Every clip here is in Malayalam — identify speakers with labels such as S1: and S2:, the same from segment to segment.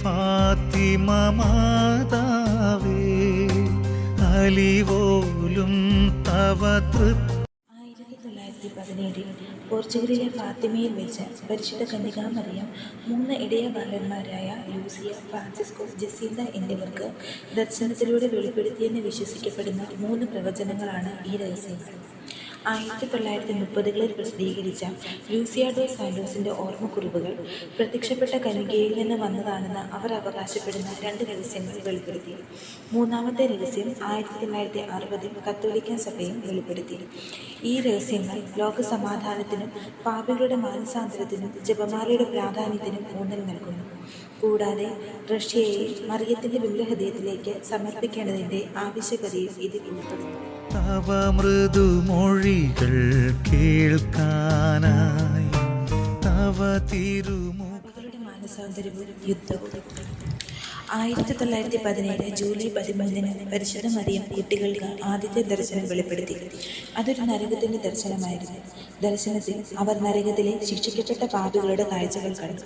S1: ഫാത്തിമ മാതാവേ അലിവോലും തവ
S2: ആയിരത്തി തൊള്ളായിരത്തി പതിനേഴിൽ പോർച്ചുഗലിലെ ഫാത്തിമയിൽ വെച്ച് പരിശുദ്ധ കന്യകാമറിയം മൂന്ന് ഇടയ ബാലന്മാരായ ലൂസിയ ഫ്രാൻസിസ്കോ ജസീന്ത എന്നിവർക്ക് ദർശനത്തിലൂടെ വെളിപ്പെടുത്തിയെന്ന് വിശ്വസിക്കപ്പെടുന്ന മൂന്ന് പ്രവചനങ്ങളാണ് ഈ രഹസ്യങ്ങൾ. ആയിരത്തി തൊള്ളായിരത്തി മുപ്പതുകളിൽ പ്രസിദ്ധീകരിച്ച ലൂസിയാഡോ സാൻഡോസിന്റെ ഓർമ്മക്കുറിപ്പുകൾ പ്രത്യക്ഷപ്പെട്ട കനികയിൽ നിന്ന് വന്നതാണെന്ന് അവർ അവകാശപ്പെടുന്ന രണ്ട് രഹസ്യങ്ങൾ വെളിപ്പെടുത്തി. മൂന്നാമത്തെ രഹസ്യം ആയിരത്തി തൊള്ളായിരത്തി അറുപതിൽ കത്തോലിക്ക സഭയും വെളിപ്പെടുത്തി. ഈ രഹസ്യങ്ങൾ ലോക സമാധാനത്തിനും പാപികളുടെ മാനസാന്തരത്തിനും ജപമാലയുടെ പ്രാധാന്യത്തിനും ഊന്നൽ നൽകുന്നു. കൂടാതെ റഷ്യയെ മറിയത്തിന്റെ ഹൃദയത്തിലേക്ക് സമർപ്പിക്കേണ്ടതിന്റെ ആവശ്യകതയും ഇതിൽ ഉൾപ്പെടുന്നു
S1: തവ മൃദുമൊഴികൾ കേൾക്കാനായി തവ തിരുമു
S2: പാപികളുടെ മാനസാന്തരവും യുദ്ധവും ആയിരത്തി തൊള്ളായിരത്തി പതിനേഴ് ജൂലൈ പതിമൂന്നിന് പരിശുദ്ധ മറിയം കുട്ടികൾക്ക് ആദ്യത്തെ ദർശനം വെളിപ്പെടുത്തി. അതൊരു നരകത്തിന്റെ ദർശനമായിരുന്നു. ദർശനത്തിൽ അവർ നരകത്തിലെ ശിക്ഷിക്കപ്പെട്ട പാപികളുടെ കാഴ്ചകൾ കണ്ടു.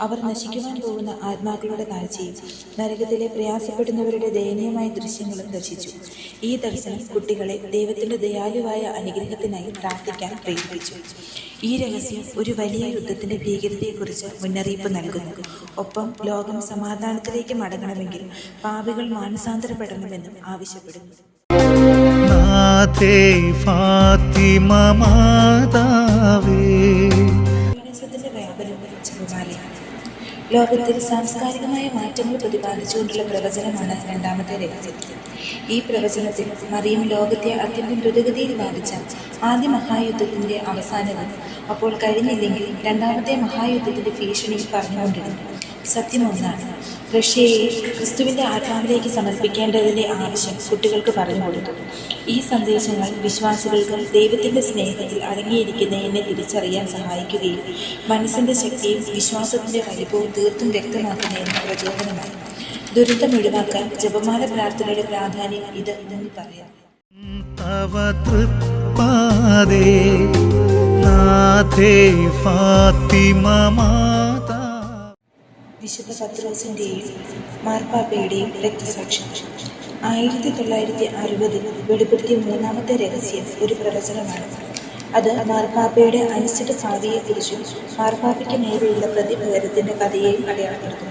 S2: അവർ നശിക്കുവാൻ പോകുന്ന ആത്മാക്കളുടെ കാഴ്ചയും നരകത്തിലെ പ്രയാസപ്പെടുന്നവരുടെ ദയനീയമായ ദൃശ്യങ്ങളും ദർശിച്ചു. ഈ ദർശനം കുട്ടികളെ ദൈവത്തിന്റെ ദയാലുവായ അനുഗ്രഹത്തിനായി പ്രാർത്ഥിക്കാൻ പ്രേരിപ്പിച്ചു. ഈ രഹസ്യം ഒരു വലിയ യുദ്ധത്തിന്റെ ഭീകരതയെക്കുറിച്ച് മുന്നറിയിപ്പ് നൽകുന്നു. ഒപ്പം ലോകം സമാധാനത്തിലേക്ക് മടങ്ങണമെങ്കിൽ പാപികൾ മാനസാന്തരപ്പെടണമെന്നും ആവശ്യപ്പെടുന്നു. ലോകത്തിൽ സാംസ്കാരികമായ മാറ്റങ്ങൾ പ്രതിപാദിച്ചുകൊണ്ടുള്ള പ്രവചനമാണ് രണ്ടാമത്തെ രഹസ്യം. ഈ പ്രവചനത്തിൽ മറിയം ലോകത്തെ അത്യന്തം ദ്രുതഗതിയിൽ ബാധിച്ച ആദ്യ മഹായുദ്ധത്തിന്റെ അവസാനവും അപ്പോൾ കഴിഞ്ഞില്ലെങ്കിൽ രണ്ടാമത്തെ മഹായുദ്ധത്തിന്റെ ഭീഷണി പറഞ്ഞുകൊണ്ടിരുന്നു. സത്യം ഒന്നാണ്. റഷ്യയെ ക്രിസ്തുവിന്റെ ആത്മാവിലേക്ക് സമർപ്പിക്കേണ്ടതിന്റെ ആവശ്യം കുട്ടികൾക്ക് പറഞ്ഞു കൊടുത്തു. ഈ സന്ദേശങ്ങൾ വിശ്വാസികൾക്ക് ദൈവത്തിന്റെ സ്നേഹത്തിൽ അടങ്ങിയിരിക്കുന്നതിനെ തിരിച്ചറിയാൻ സഹായിക്കുകയും മനസ്സിന്റെ ശക്തിയും വിശ്വാസത്തിന്റെ വലിപ്പവും തീർത്തും വ്യക്തമാക്കുന്നതിന് പ്രചോദനമായി. ദുരിതം ഒഴിവാക്കാൻ ജപമാല പ്രാർത്ഥനയുടെ പ്രാധാന്യം ഇത് എന്ന് പറയാം.
S1: തവ നാഥേ ഫാത്തിമ മാതാ.
S2: വിശുദ്ധ പത്രോസിന്റെയും മാർപ്പാപ്പയുടെയും രക്തസാക്ഷി. ആയിരത്തി തൊള്ളായിരത്തി അറുപതിൽ വെളിപ്പെടുത്തിയ മൂന്നാമത്തെ രഹസ്യം ഒരു പ്രവചനമാണ്. അത് മാർപ്പാപ്പയുടെ അനിശ്ചിത ഭാവിയെക്കുറിച്ചും മാർപ്പാപ്പയ്ക്ക് നേരെയുള്ള പ്രതിപകരത്തിന്റെ കഥയെയും അടയാളപ്പെടുത്തുന്നു.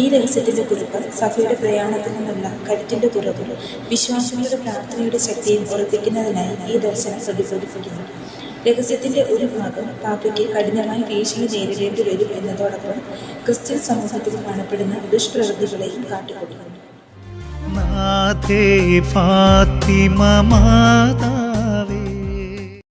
S2: ഈ രഹസ്യത്തിന്റെ കുറിപ്പ് സഭയുടെ പ്രയാണത്തിൽ നിന്നുള്ള കരുത്തിന്റെ കുറവും വിശ്വാസികളുടെ പ്രാർത്ഥനയുടെ ശക്തിയും ഉറപ്പിക്കുന്നതിനായി ഈ ദർശനം പ്രതിഫലിപ്പിക്കുന്നു. രഹസ്യത്തിന്റെ ഒരു ഭാഗം പാപ്പയ്ക്ക് കഠിനമായി ഭീഷണി നേരിടേണ്ടി വരും എന്നതോടൊപ്പം ക്രിസ്ത്യൻ സമൂഹത്തിൽ കാണപ്പെടുന്ന ദുഷ്പ്രവൃത്തികളെയും കാട്ടിക്കൊടുക്കുന്നു.
S1: ഫാത്തിമ മാതാവേ